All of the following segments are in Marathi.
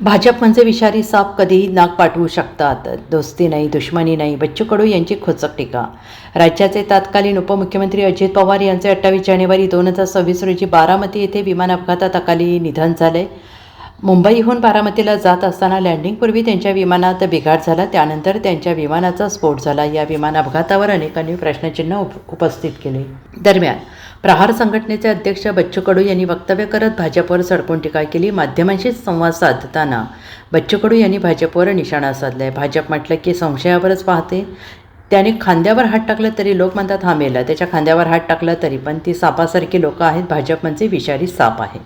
भाजप म्हणजे विषारी साप कधीही नाक पाठवू शकतात. दोस्ती नाही दुश्मनी नाही. बच्चू कडू यांची खोचक टीका. राज्याचे तत्कालीन उपमुख्यमंत्री अजित पवार यांचे अठ्ठावीस जानेवारी दोन हजार सव्वीस रोजी बारामती येथे विमान अपघातात अकाली निधन झाले. मुंबईहून बारामतीला जात असताना लँडिंगपूर्वी त्यांच्या विमानात बिघाड झाला. त्यानंतर त्यांच्या विमानाचा स्फोट झाला. या विमान अपघातावर अनेकांनी प्रश्नचिन्ह उप उपस्थित केले. दरम्यान प्रहार संघटनेचे अध्यक्ष बच्चू कडू यांनी वक्तव्य करत भाजपवर सडकून टीका केली माध्यमांशी संवाद साधताना. बच्चू कडू यांनी भाजपवर निशाणा साधलाय. भाजप म्हटलं की संशयावरच पाहते. त्याने खांद्यावर हात टाकला तरी लोक म्हणतात हा मेला. त्याच्या खांद्यावर हात टाकला तरी पण ती सापासारखी लोकं आहेत. भाजप म्हणजे विषारी साप आहे.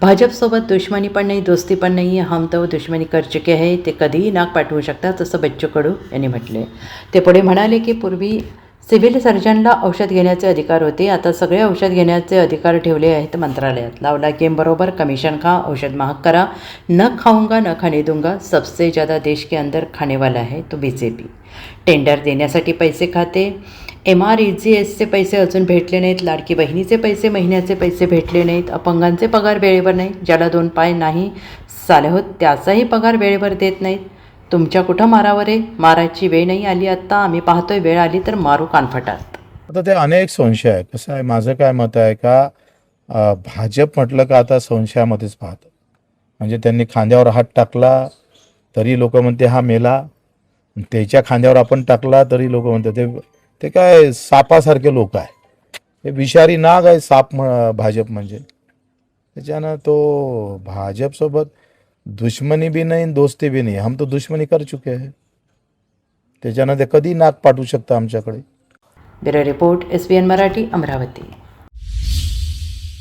भाजपसोबत दुश्मनी पण नाही दोस्ती पण नाही. हम तो दुश्मनी कर चुके आहे ते कधीही नाक पाठवू शकतात असं बच्चू कडू यांनी म्हटले ते पुढे म्हणाले की पूर्वी सिव्हिल सर्जनला औषध घेण्याचे अधिकार होते. आता सगळे औषध घेण्याचे अधिकार ठेवले आहेत मंत्रालयात. लावला गेम बरोबर कमिशन खा औषध महाग करा. न खाऊंगा न खाने दूंगा. सबसे ज़्यादा देश के अंदर खानेवाला आहे है तो बी जे पी टेंडर देण्यासाठी पैसे खाते. एम आर ई जी एसचे पैसे अजून भेटले नाहीत. लाडकी बहिणीचे पैसे महिन्याचे पैसे भेटले नाहीत. अपंगांचे पगार वेळेवर नाही ज्याला दोन पाय नाही साले होत त्याचाही पगार वेळेवर देत नाहीत. तुमच्या कुठं मारावर रे मारायची वेळ नाही आली आत्ता आम्ही पाहतोय वेळ आली तर मारू कानफटात. आता ते अनेक संशय आहे कसं आहे माझं काय मत आहे का भाजप म्हटलं का आता संशयामध्येच पाहतं. म्हणजे त्यांनी खांद्यावर हात टाकला तरी लोक म्हणते हा मेला. त्याच्या खांद्यावर आपण टाकला तरी लोक म्हणतात ते ते काय सापासारखे लोक आहे. हे विषारी नाग आहे साप म्ह- भाजप म्हणजे. त्याच्यानं तो भाजपसोबत दुश्मनी बी नाही दोस्ती भी नाही। हम तो दुश्मनी कर चुके आहे त्याच्यानं ते कधी नाक पाठवू शकता आमच्याकडे? Bureau report S B N Marathi Amravati.